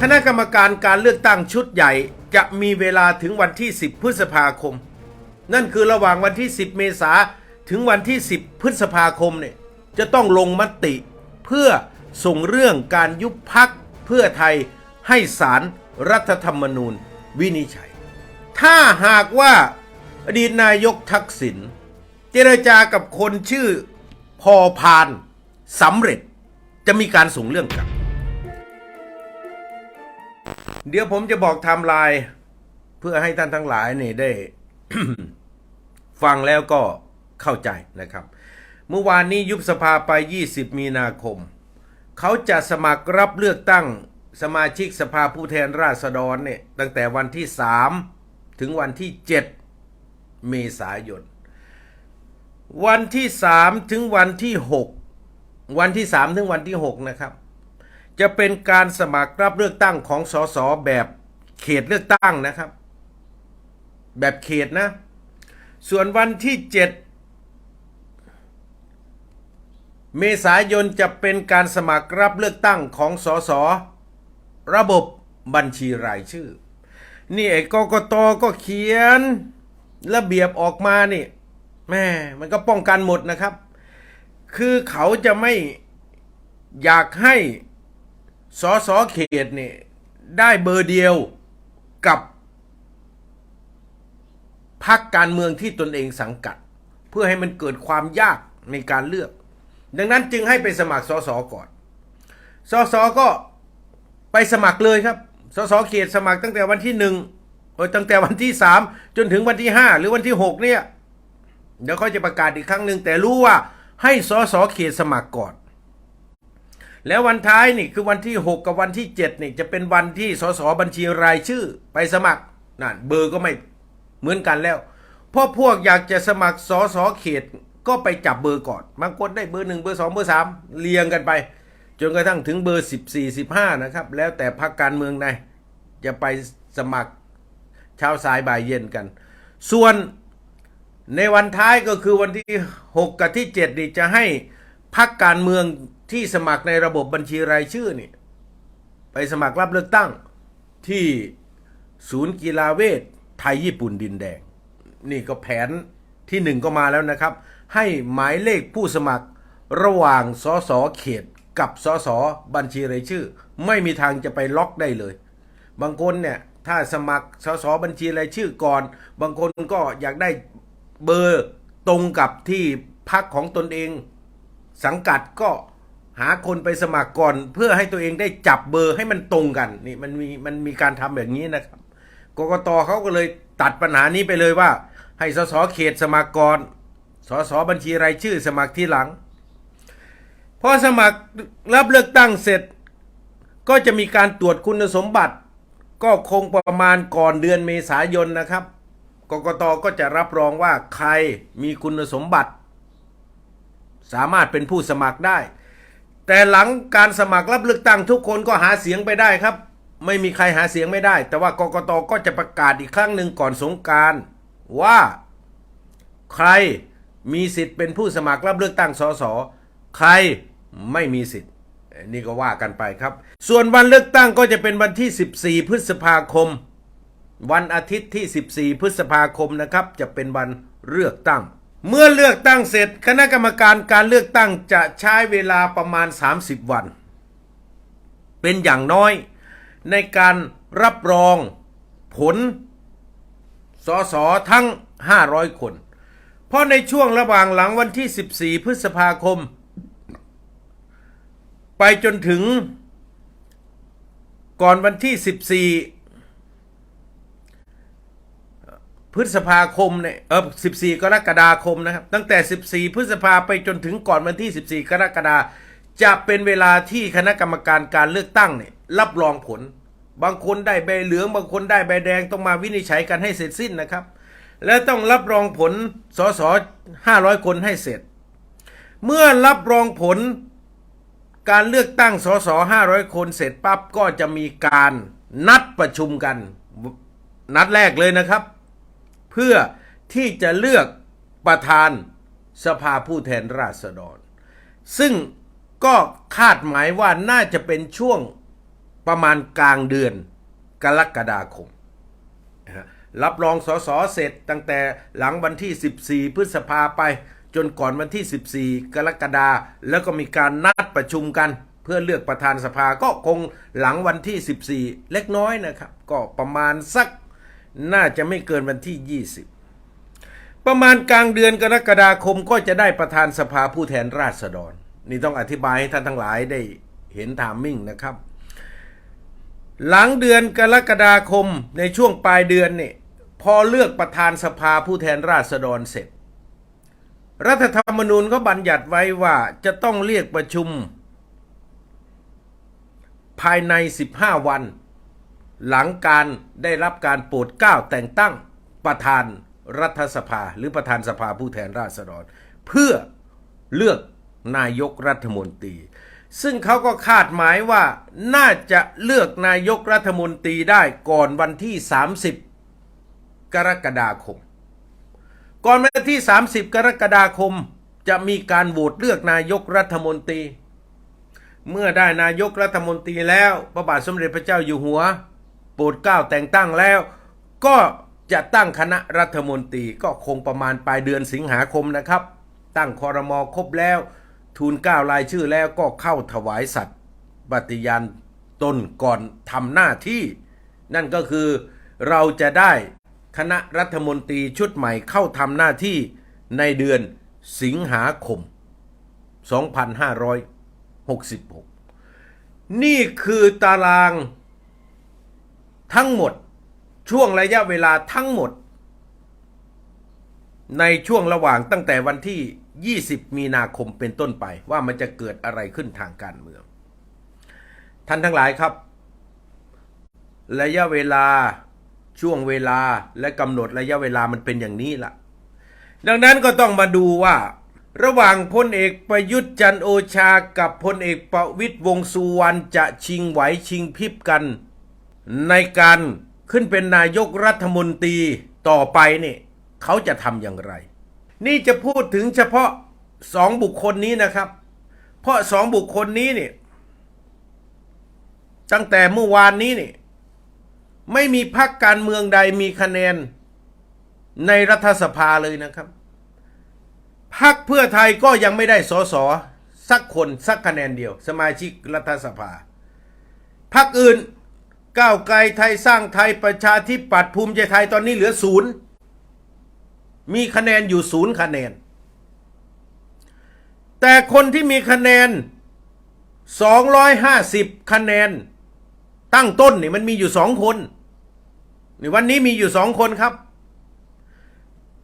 คณะกรรมการการเลือกตั้งชุดใหญ่จะมีเวลาถึงวันที่ 10 พฤษภาคม นั่นคือระหว่างวันที่ 10 เมษาถึงวันที่ 10 พฤษภาคมเนี่ยจะต้องลงมติ เพื่อส่งเรื่องการยุบพักเพื่อไทยให้สารรัฐธรรมนูญวินิจฉัย ถ้าหากว่าอดีตนายกทักษิณเจรจากับคนชื่อพอพานสำเร็จจะมีการส่งเรื่องกลับ เดี๋ยวผมจะบอกไทม์ไลน์เพื่อให้ท่านทั้งหลายนี่ได้ ฟังแล้วก็เข้าใจนะครับ เมื่อวานนี้ยุบสภาไป 20 มีนาคม เขาจะสมัครรับเลือกตั้งสมาชิกสภาผู้แทนราษฎรเนี่ยตั้งแต่วันที่ 3 ถึงวันที่ 7 เมษายน วันที่ 3 ถึงวันที่ 6 วันที่ 3 ถึงวันที่ 6 นะครับ จะเป็นการสมัครรับเลือกตั้งของสสแบบเขตเลือกตั้งนะครับ แบบเขตนะ ส่วนวันที่ 7 เมษายนจะเป็นการสมัครรับเลือกตั้งของสสระบบบัญชีรายชื่อ นี่ไอ้กกตก็เขียนระเบียบออกมานี่แม่มันก็ป้องกันหมดนะครับ คือเขาจะไม่อยากให้ สสเขตนี่ได้เบอร์เดียวกับพักการเมืองที่ตนเองสังกัด เพื่อให้มันเกิดความยากในการเลือก ดังนั้นจึงให้ไปสมัครสสก่อนสสก็ไปสมัครเลยครับสสเขตสมัครตั้งแต่วันที่หนึ่งตั้งแต่วันที่สามจนถึงวันที่ห้าหรือวันที่หกเนี่ยเดี๋ยวเขาจะประกาศอีกครั้งหนึ่งแต่รู้ว่าให้สสเขตสมัครก่อน แล้ววันท้ายนี่คือวันที่ 6 กับวันที่7นี่จะเป็นวันที่สสบัญชีรายชื่อไปสมัครนั่นเบอร์ก็ไม่เหมือนกันแล้วพราะพวกอยากจะสมัครสสเขตก็ไปจับเบอร์ก่อน บางคนได้เบอร์หนึ่งเบอร์สองเบอร์สามเรียงกันไป จนกระทั่งถึงเบอร์14 15นะครับ แล้วแต่พรรคการเมืองใดจะไปสมัครเช้าสายบ่ายเย็นกัน ส่วนในวันท้ายก็คือวันที่ 6 กับที่7นี่จะให้พรรคการเมือง ที่สมัครในระบบบัญชีรายชื่อนี่ไปสมัครรับเลือกตั้งที่ศูนย์กีฬาเวทไทยญี่ปุ่นดินแดง นี่ก็แผนที่หนึ่งก็มาแล้วนะครับ ให้หมายเลขผู้สมัครระหว่างสสเขตกับสสบัญชีรายชื่อ ไม่มีทางจะไปล็อกได้เลย บางคนเนี่ยถ้าสมัครสสบัญชีรายชื่อก่อน บางคนก็อยากได้เบอร์ตรงกับที่พักของตนเอง สังกัดก็ หาคนไปสมัครก่อน เพื่อให้ตัวเองได้จับเบอร์ให้มันตรงกันนี่มันมีมันมีการทำแบบนี้นะครับกกตเขาก็เลยตัดปัญหานี้ไปเลยว่า ให้สสเขตสมัครก่อนสสบัญชีรายชื่อสมัครที่หลังพอสมัครรับเลือกตั้งเสร็จ ก็จะมีการตรวจคุณสมบัติ ก็คงประมาณก่อนเดือนเมษายนนะครับกกตก็จะรับรองว่าใครมีคุณสมบัติ สามารถเป็นผู้สมัครได้ แต่หลังการสมัครรับเลือกตั้งทุกคนก็หาเสียงไปได้ครับ ไม่มีใครหาเสียงไม่ได้ แต่ว่ากกตก็จะประกาศอีกครั้งหนึ่งก่อนสงการว่าใครมีสิทธิ์เป็นผู้สมัครรับเลือกตั้งสสใครไม่มีสิทธิ์ นี่ก็ว่ากันไปครับ ส่วนวันเลือกตั้งก็จะเป็นวันที่ 14 พฤษภาคม วันอาทิตย์ที่ 14 พฤษภาคมนะครับ จะเป็นวันเลือกตั้ง เมื่อเลือกตั้งเสร็จคณะกรรมการการเลือกตั้งจะใช้เวลาประมาณ 30 วัน เป็นอย่างน้อยในการรับรองผลสสทั้ง 500 คน เพราะในช่วงระหว่างหลังวันที่ 14 พฤษภาคม ไปจนถึงก่อนวันที่ 14 พฤษภาคมเนี่ยเออ14 กรกฎาคมนะครับ ตั้งแต่ 14 พฤษภาไปจนถึงก่อนวันที่ 14 กรกฎาจะเป็นเวลาที่คณะกรรมการการเลือกตั้งเนี่ยรับรองผล บางคนได้ใบเหลือง บางคนได้ใบแดงต้องมาวินิจฉัยกันให้เสร็จสิ้นนะครับ และต้องรับรองผลสส500 คนให้เสร็จ เมื่อรับรองผลการเลือกตั้งสส500 คนเสร็จปั๊บก็จะมีการนัดประชุมกัน นัดแรกเลยนะครับ เพื่อที่จะเลือกประธานสภาผู้แทนราษฎร ซึ่งก็คาดหมายว่าน่าจะเป็นช่วงประมาณกลางเดือนกรกฎาคม รับรองสสเสร็จตั้งแต่หลังวันที่ 14 พฤษภาไป จนก่อนวันที่ 14 กรกฎาแล้วก็มีการนัดประชุมกัน เพื่อเลือกประธานสภาก็คงหลังวันที่ 14 เล็กน้อยนะครับ ก็ประมาณสัก น่าจะไม่เกินวันที่ 20 ประมาณกลางเดือนกรกฎาคมก็จะได้ประธานสภาผู้แทนราษฎร นี่ต้องอธิบายให้ท่านทั้งหลายได้เห็นทามมิ่งนะครับ หลังเดือนกรกฎาคมในช่วงปลายเดือนนี่พอเลือกประธานสภาผู้แทนราษฎรเสร็จ รัฐธรรมนูญก็บัญญัติไว้ว่าจะต้องเรียกประชุม ภายใน 15 วัน หลังการได้รับการโปรดเกล้าแต่งตั้งประธานรัฐสภา หรือประธานสภาผู้แทนราษฎร เพื่อเลือกนายกรัฐมนตรี ซึ่งเขาก็คาดหมายว่าน่าจะเลือกนายกรัฐมนตรีได้ก่อนวันที่ 30 กรกฎาคม ก่อนวันที่ 30 กรกฎาคมจะมีการโหวตเลือกนายกรัฐมนตรี เมื่อได้นายกรัฐมนตรีแล้วพระบาทสมเด็จพระเจ้าอยู่หัว โปรดเกล้าแต่งตั้งแล้ว ก็จะตั้งคณะรัฐมนตรีก็คงประมาณปลายเดือนสิงหาคมนะครับ ตั้งคอรมอครบแล้ว ทูลเกล้ารายชื่อแล้วก็เข้าถวายสัตย์ปฏิญาณตนก่อนทำหน้าที่ นั่นก็คือเราจะได้คณะรัฐมนตรีชุดใหม่เข้าทำหน้าที่ในเดือนสิงหาคม 2566 นี่คือตาราง ทั้งหมดช่วงระยะเวลาทั้งหมด ในช่วงระหว่างตั้งแต่วันที่ 20 มีนาคมเป็นต้นไปว่ามันจะเกิดอะไรขึ้นทางการเมือง ท่านทั้งหลายครับ ระยะเวลาช่วงเวลาและกำหนดระยะเวลามันเป็นอย่างนี้ล่ะ ดังนั้นก็ต้องมาดูว่า ระหว่างพลเอกประยุทธ์จันโอชากับพลเอกประวิตยวงสุวรรณจะชิงไหวชิงพริบกัน ในการขึ้นเป็นนายกรัฐมนตรีต่อไปนี่เขาจะทำอย่างไร นี่จะพูดถึงเฉพาะสองบุคคลนี้นะครับ เพราะสองบุคคลนี้เนี่ยตั้งแต่เมื่อวานนี้เนี่ยไม่มีพรรคการเมืองใดมีคะแนนในรัฐสภาเลยนะครับพรรคเพื่อไทยก็ยังไม่ได้สอสอสักคนสักคะแนนเดียว สมาชิกรัฐสภาพรรคอื่น ก้าวไกลไทยสร้างไทยประชาธิปัตย์ภูมิใจไทยตอนนี้เหลือศูนย์มีคะแนนอยู่ศูนย์คะแนน แต่คนที่มีคะแนน 250 คะแนน ตั้งต้นนี่มันมีอยู่สองคนนี่วันนี้มีอยู่สองคนครับ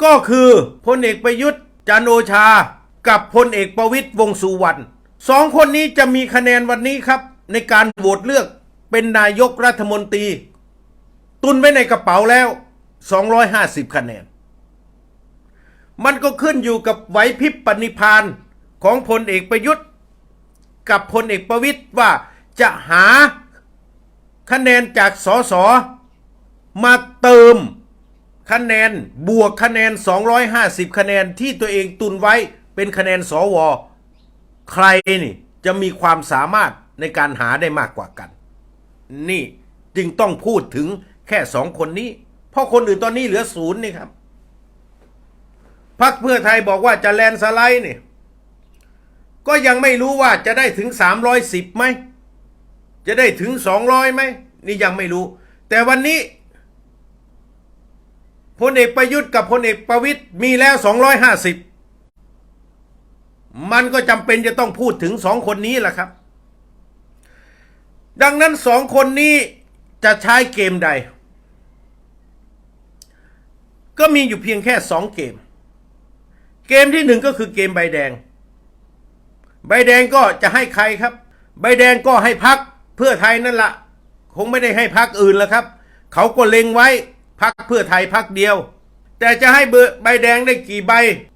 ก็คือพลเอกประยุทธ์จันโอชากับพลเอกประวิตยวงสุวรรณสองคนนี้จะมีคะแนนวันนี้ครับ ในการโหวตเลือก เป็นนายกรัฐมนตรี ตุนไว้ในกระเป๋าแล้ว 250 คะแนน มันก็ขึ้นอยู่กับไหวพริบปณิพานของพลเอกประยุทธ์ กับพลเอกประวิตยว่าจะหาคะแนนจากสสมาเติมคะแนนบวกคะแนน 250 คะแนนที่ตัวเองตุนไว้เป็นคะแนนสว ใครนี่จะมีความสามารถในการหาได้มากกว่ากัน นี่จึงต้องพูดถึงแค่สองคนนี้ เพราะคนอื่นตอนนี้เหลือศูนย์นี่ครับพรรคเพื่อไทยบอกว่าจะแลนสไลด์นี่ก็ยังไม่รู้ว่าจะได้ถึง 310ไหมจะได้ถึง 200ไหมนี่ยังไม่รู้ แต่วันนี้พลเอกประยุทธ์กับพลเอกประวิตยมีแล้ว 250 มันก็จำเป็นจะต้องพูดถึงสองคนนี้แหละครับ ดังนั้นสองคนนี้จะใช้เกมใด ก็มีอยู่เพียงแค่สองเกม เกมที่หนึ่งก็คือเกมใบแดง ใบแดงก็จะให้ใครครับ ใบแดงก็ให้พักเพื่อไทยนั่นละคงไม่ได้ให้พักอื่นแล้วครับ เขาก็เล็งไว้พักเพื่อไทยพักเดียว แต่จะให้เบอร์ใบแดงได้กี่ใบ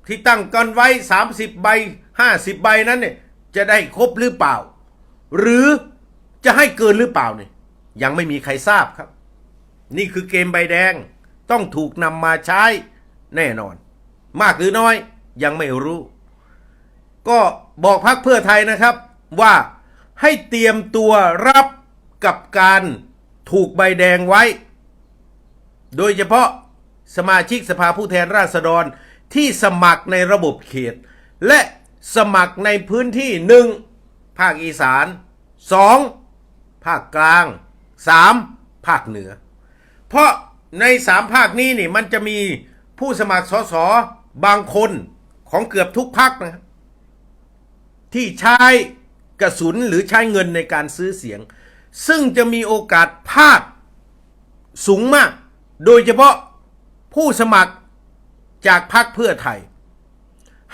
ที่ตั้งกันไว้ 30 ใบ 50 ใบนั้นเนี่ยจะได้ครบหรือเปล่า หรือ จะให้เกินหรือเปล่าเนี่ยยังไม่มีใครทราบครับ นี่คือเกมใบแดงต้องถูกนำมาใช้แน่นอน มากหรือน้อยยังไม่รู้ ก็บอกพักเพื่อไทยนะครับว่าให้เตรียมตัวรับกับการถูกใบแดงไว้ โดยเฉพาะสมาชิกสภาผู้แทนราษฎรที่สมัครในระบบเขต และสมัครในพื้นที่หนึ่งภาคอีสานสอง ภาคกลางสามภาคเหนือ เพราะในสามภาคนี้นี่มันจะมีผู้สมัครสสบางคนของเกือบทุกพักนะที่ใช้กระสุนหรือใช้เงินในการซื้อเสียง ซึ่งจะมีโอกาสพลาดสูงมาก โดยเฉพาะผู้สมัครจากพรรคเพื่อไทย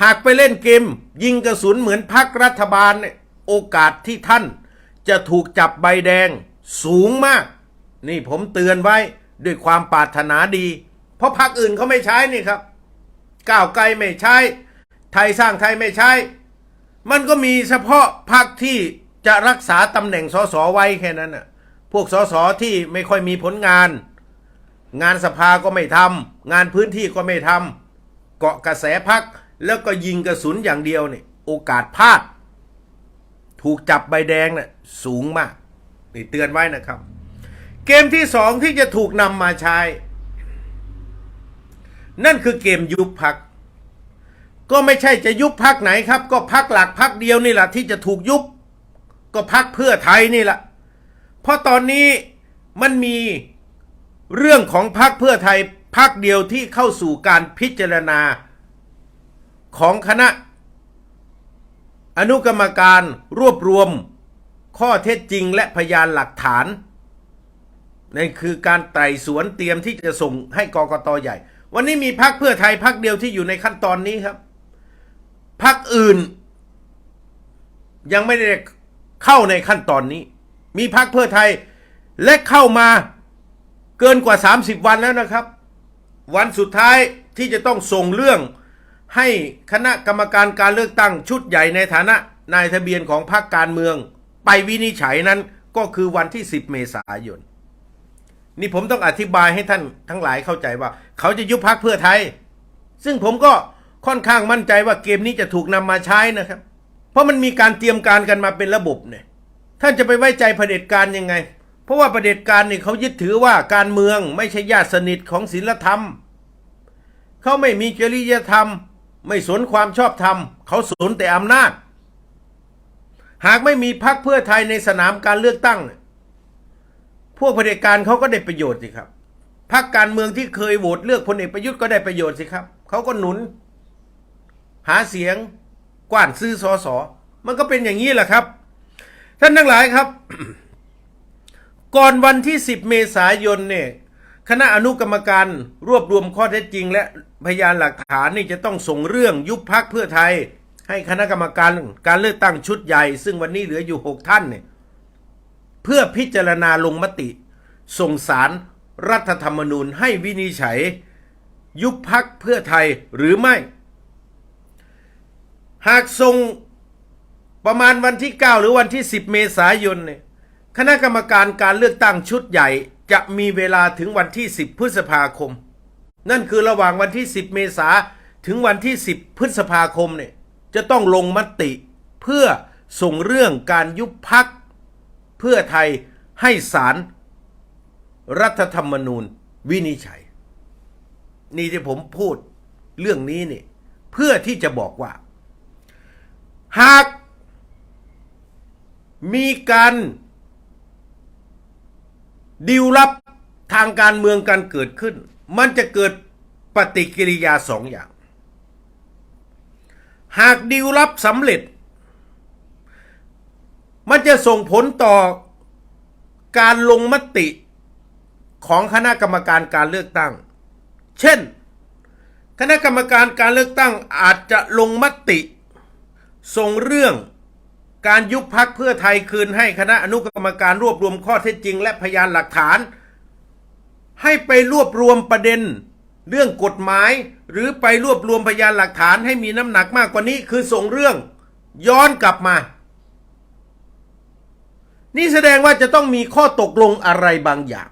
หากไปเล่นเกมยิงกระสุนเหมือนพรรครัฐบาล โอกาสที่ท่าน จะถูกจับใบแดงสูงมาก นี่ผมเตือนไว้ด้วยความปรารถนาดี เพราะพรรคอื่นเขาไม่ใช้นี่ครับ ก้าวไกลไม่ใช้ ไทยสร้างไทยไม่ใช้ มันก็มีเฉพาะพรรคที่จะรักษาตำแหน่งสสไว้แค่นั้นน่ะ พวกสสที่ไม่ค่อยมีผลงาน งานสภาก็ไม่ทำงานพื้นที่ก็ไม่ทำเกาะกระแสพักแล้วก็ยิงกระสุนอย่างเดียวเนี่ยโอกาสพลาด ถูกจับใบแดงน่ะสูงมากนี่เตือนไว้นะครับ เกมที่สองที่จะถูกนำมาใช้ นั่นคือเกมยุบพัก ก็ไม่ใช่จะยุบพักไหนครับ ก็พักหลักพักเดียวนี่แหละที่จะถูกยุบ ก็พักเพื่อไทยนี่แหละเพราะตอนนี้มันมีเรื่องของพักเพื่อไทยพักเดียวที่เข้าสู่การพิจารณาของคณะ อนุกรรมการรวบรวมข้อเท็จจริงและพยานหลักฐานนั่นคือการไต่สวนเตรียมที่จะส่งให้กกตใหญ่ วันนี้มีพักเพื่อไทยพักเดียวที่อยู่ในขั้นตอนนี้ครับพักอื่น ยังไม่ได้เข้าในขั้นตอนนี้ มีพักเพื่อไทยและเข้ามาเกินกว่า 30 วันแล้วนะครับ วันสุดท้ายที่จะต้องส่งเรื่อง ให้คณะกรรมการการเลือกตั้งชุดใหญ่ในฐานะนายทะเบียนของพรรคการเมือง ไปวินิจฉัยนั้นก็คือวันที่ 10 เมษายน นี่ผมต้องอธิบายให้ท่านทั้งหลายเข้าใจว่า เขาจะยุบพักเพื่อไทย ซึ่งผมก็ค่อนข้างมั่นใจว่าเกมนี้จะถูกนำมาใช้นะครับ เพราะมันมีการเตรียมการกันมาเป็นระบบเนี่ย ท่านจะไปไว้ใจเผด็จการยังไง เพราะว่าเผด็จการเนี่ยเขายึดถือว่าการเมืองไม่ใช่ญาติสนิทของศีลธรรม เขาไม่มีจริยธรรม ไม่สนความชอบธรรม เขาสนแต่อำนาจ หากไม่มีพรรคเพื่อไทยในสนามการเลือกตั้ง พวกเผด็จการเขาก็ได้ประโยชน์สิครับพรรคการเมืองที่เคยโหวตเลือกพลเอกประยุทธ์ก็ได้ประโยชน์สิครับ เขาก็หนุน หาเสียงกว้านซื้อสอสอมันก็เป็นอย่างนี้แหละครับ ท่านทั้งหลายครับ ก่อนวันที่ 10 เมษายนเนี่ย คณะอนุกรรมการรวบรวมข้อเท็จจริง และพยานหลักฐานนี่จะต้องส่งเรื่องยุบพักเพื่อไทย ให้คณะกรรมการการเลือกตั้งชุดใหญ่ ซึ่งวันนี้เหลืออยู่ 6 ท่านเนี่ยเพื่อพิจารณาลงมติ ส่งสารรัฐธรรมนูญให้วินิจฉัย ยุบพักเพื่อไทยหรือไม่ หากส่งประมาณวันที่ 9 หรือวันที่ 10 เมษายนเนี่ยคณะกรรมการการเลือกตั้งชุดใหญ่ จะมีเวลาถึงวันที่ 10 พฤษภาคม นั่นคือระหว่างวันที่ 10 เมษาถึงวันที่ 10 พฤษภาคมเนี่ยจะต้องลงมติเพื่อส่งเรื่องการยุบพักเพื่อไทยให้ศาลรัฐธรรมนูญวินิจฉัย นี่ที่ผมพูดเรื่องนี้เนี่ยเพื่อที่จะบอกว่า หากมีการ ดิวลับทางการเมืองกันเกิดขึ้น มันจะเกิดปฏิกิริยาสองอย่าง หากดิวลับสำเร็จ มันจะส่งผลต่อการลงมติของคณะกรรมการการเลือกตั้ง เช่น คณะกรรมการการเลือกตั้งอาจจะลงมติส่งเรื่อง การยุบพักเพื่อไทยคืนให้คณะอนุกรรมการรวบรวมข้อเท็จจริง และพยานหลักฐาน ให้ไปรวบรวมประเด็น เรื่องกฎหมาย หรือไปรวบรวมพยานหลักฐานให้มีน้ำหนักมากกว่านี้คือส่งเรื่อง ย้อนกลับมา นี่แสดงว่าจะต้องมีข้อตกลงอะไรบางอย่าง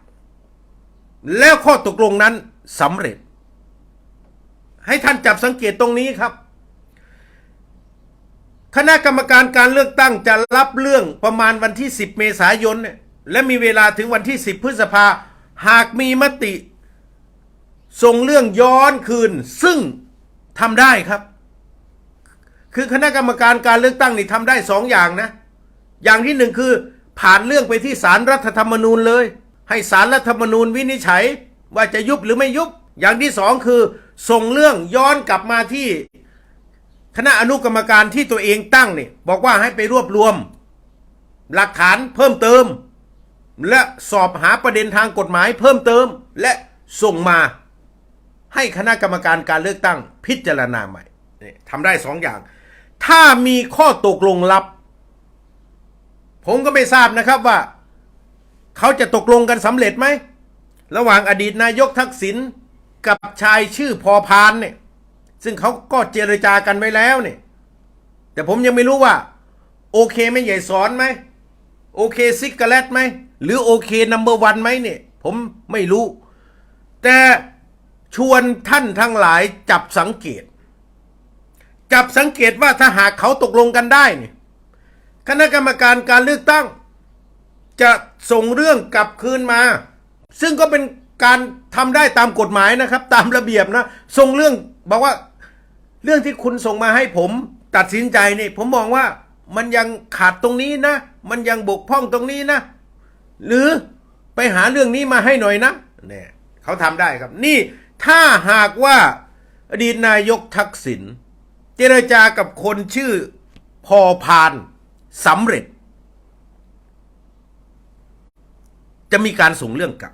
แล้วข้อตกลงนั้นสำเร็จ ให้ท่านจับสังเกตตรงนี้ครับ คณะกรรมการการเลือกตั้งจะรับเรื่องประมาณวันที่ 10 เมษายน และมีเวลาถึงวันที่ 10 พฤษภา หากมีมติ ส่งเรื่องย้อนคืน ซึ่งทำได้ครับ คือคณะกรรมการการเลือกตั้งนี่ทำได้สองอย่างนะ อย่างที่หนึ่งคือ ผ่านเรื่องไปที่ศาลรรัฐธรรมนูญเลย ให้ศาลรรัฐธรรมนูญวินิจฉัย ว่าจะยุบหรือไม่ยุบ อย่างที่สองคือ ส่งเรื่องย้อนกลับมาที่ คณะอนุกรรมการที่ตัวเองตั้งเนี่ยบอกว่าให้ไปรวบรวม หลักฐานเพิ่มเติม และสอบหาประเด็นทางกฎหมายเพิ่มเติม และส่งมาให้คณะกรรมการการเลือกตั้งพิจารณาใหม่ทำได้สองอย่าง ถ้ามีข้อตกลงลับ ผมก็ไม่ทราบนะครับว่า เขาจะตกลงกันสำเร็จไหม ระหว่างอดีตนายกทักษิณกับชายชื่อพอพานเนี่ย ซึ่งเขาก็เจรจากันไว้แล้วเนี่ยแต่ผมยังไม่รู้ว่า โอเคไม่ใหญ่สอนไหมโอเคซิกเกเลตไหมหรือโอเคนัมเบอร์วันไหมเนี่ย ผมไม่รู้ แต่ชวนท่านทั้งหลายจับสังเกต จับสังเกตว่าถ้าหากเขาตกลงกันได้เนี่ยคณะกรรมการการเลือกตั้ง จะส่งเรื่องกลับคืนมา ซึ่งก็เป็นการทำได้ตามกฎหมายนะครับ ตามระเบียบนะส่งเรื่องบอกว่า เรื่องที่คุณส่งมาให้ผมตัดสินใจนี่ผมมองว่ามันยังขาดตรงนี้นะ มันยังบกพร่องตรงนี้นะ หรือไปหาเรื่องนี้มาให้หน่อยนะเนี่ยเขาทำได้ครับ นี่ถ้าหากว่าอดีตนายกทักษิณเจรจากับคนชื่อพอพานสำเร็จ จะมีการส่งเรื่องกลับ